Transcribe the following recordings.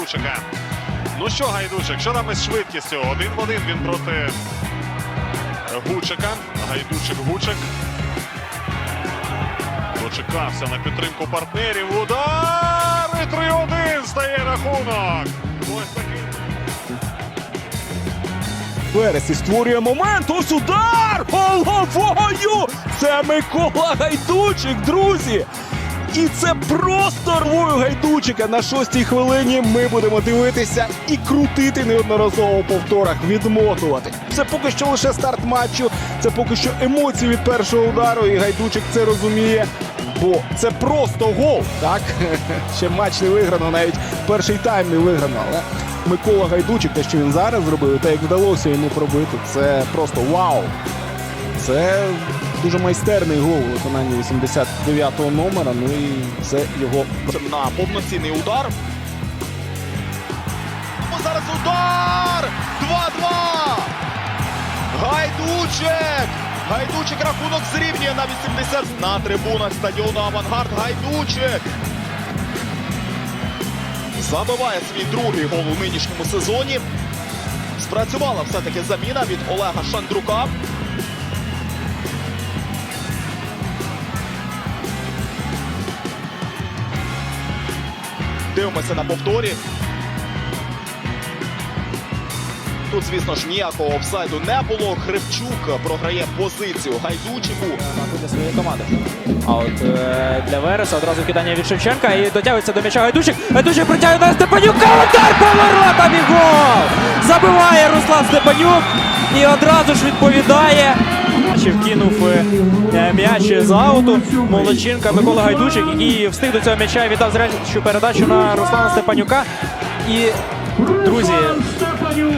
Гайдучика. Ну що, Гайдучик, що там із швидкістю? Один в один він проти Гучика. Гайдучик Гучик. Дочекався на підтримку партнерів. Удар! І 3-1 стає рахунок. Ось такий. Верес створює момент. Ось удар! Головою! Це Микола Гайдучик, друзі! І це просто рвою гайдучика. На шостій хвилині ми будемо дивитися і крутити неодноразово в повторах, відмотувати. Це поки що лише старт матчу, це поки що емоції від першого удару, і гайдучик це розуміє. Бо це просто гол, так? Ще матч не виграно, навіть перший тайм не виграно. Але Микола Гайдучик, те, що він зараз зробив, те, як вдалося йому пробити, це просто вау. Це дуже майстерний гол у виконанні 89-го номера. Ну і це його на повноцінний удар. Зараз удар! 2-2! Гайдучик! Гайдучик рахунок зрівнює на 80 на трибунах стадіону Авангард. Гайдучик! Забиває свій другий гол у нинішньому сезоні. Спрацювала все-таки заміна від Олега Шандрука. Дивимося на повторі. Тут, звісно ж, ніякого офсайду не було. Кривчук програє позицію Гайдучику. для своєї команди. А от е, для Вереса одразу кидання від Шевченка і дотягується до м'яча Гайдучик. Гайдучик притягує на Степанюка. Удар поворотом і гол! Забиває Руслан Степанюк і одразу ж відповідає. Ще вкинув е, е, м'яч з ауту. Молодчинка Микола Гайдучик, який встиг до цього м'яча і віддав зрячу передачу на Руслана Степанюка. І, друзі,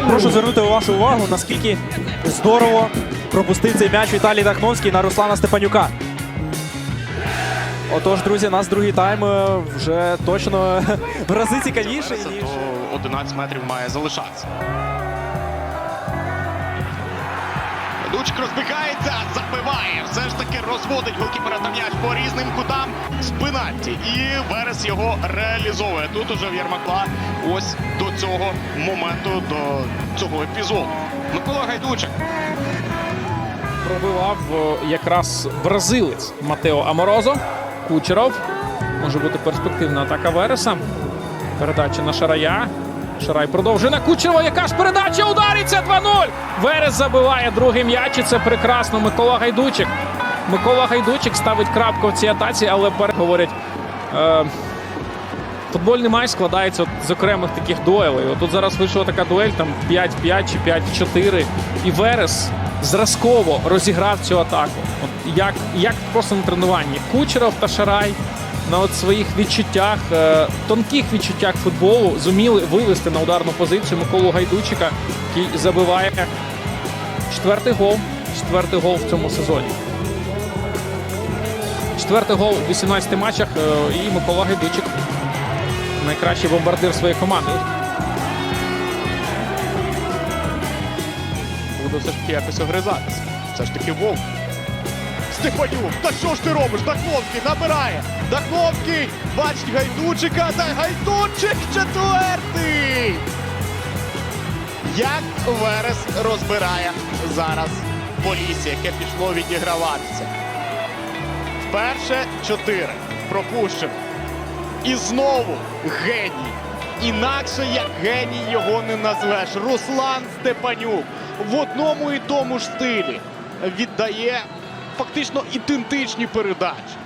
Прошу звернути вашу увагу, наскільки здорово пропустив цей м'яч Віталій Дахновський на Руслана Степанюка. Отож, друзі, нас другий тайм е, вже точно в рази цікавіший. ніж- то 11 метрів має залишатися. Гайдучик розбігається, забиває. Все ж таки розводить голкіпера та м'яч по різним кутам з пенальті. І Верес його реалізовує. Тут уже в Єрмакла ось до цього моменту, до цього епізоду. Микола Гайдучик. пробивав е, якраз бразилець Матео Аморозо. Кучеров. Може бути перспективна атака Вереса. Передача на Шарая. Шарай продовжує на Кучерова. Яка ж передача удариться 2-0. Верес забиває другий м'яч. і Це прекрасно. Микола Гайдучик. Микола Гайдучик ставить крапку в цій атаці, але перед говорять. Е, Футбольний матч складається з окремих таких дуелей. От тут зараз вийшла така дуель, там 5-5 чи 5-4. І Верес зразково розіграв цю атаку. От як, як просто на тренуванні. Кучеров та Шарай на от своїх відчуттях, е, тонких відчуттях футболу зуміли вивести на ударну позицію Миколу Гайдучика, який забиває четвертий гол. Четвертий гол в цьому сезоні. Четвертий гол у 18 матчах. е, І Микола Гайдучик найкращий бомбардир своєї команди. Буде все ж таки якось огризатися. Все ж таки вовк. Степанюк, та що ж ти робиш? Дахновський набирає. Дахновський бачить Гайдучика, та Гайдучик четвертий. Як Верес розбирає зараз Полісся, яке пішло відіграватися. Вперше чотири. Пропущено. І знову геній. Інакше як геній його не назвеш. Руслан Степанюк в одному і тому ж стилі віддає фактично ідентичні передачі.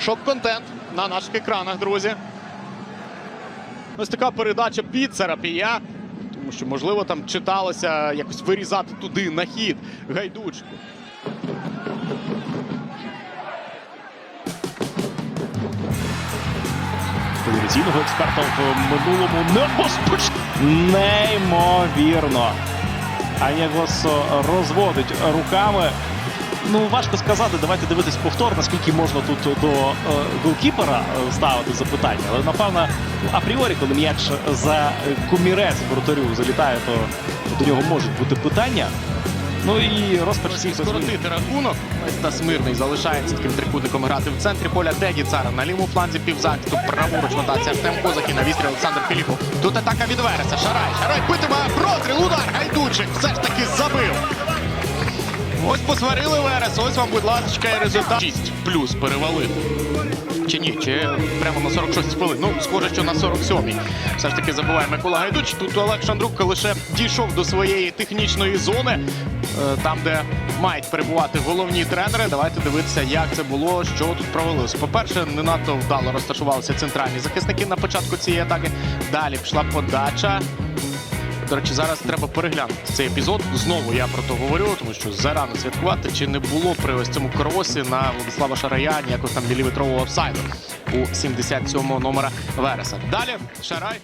Шок-контент на наших екранах, друзі. Ось така передача під Сарапія. Тому що, можливо, там читалося якось вирізати туди на хід гайдучку. телевізійного експерта в минулому не небезпечно. Неймовірно. Анягос розводить руками. Ну, важко сказати, давайте дивитись повтор, наскільки можна тут до е, голкіпера е, ставити запитання. Але напевно, апріорі, коли м'яч за кумірець воротарю залітає, то до нього можуть бути питання. Ну і розпач всіх скоротити рахунок. Ось та Смирний залишається таким трикутником грати в центрі поля Деді Цара на лівому фланзі півзахисту. Праворуч нотація Артем Козак і на вістрі Олександр Філіпов. Тут атака від Вереса. Шарай. Шарай битиме. Гайдучик все ж таки забив. Ось посварили Верес. Ось вам, будь ласка, і результат. 6 плюс перевалив. Чи ні, чи прямо на 46 хвилин. Ну, схоже, що на 47-й. Все ж таки забиває Микола Гайдуч. Тут Олег Шандрук лише дійшов до своєї технічної зони, е, там, де мають перебувати головні тренери. Давайте дивитися, як це було, що тут провалилось. По-перше, не надто вдало розташувалися центральні захисники на початку цієї атаки. Далі пішла подача. До речі, зараз треба переглянути цей епізод. Знову я про то говорю, тому що зарано святкувати. Чи не було при ось цьому кросі на Владислава Шарая ніякого там міліметрового офсайду у 77-го номера Вереса. Далі Шарай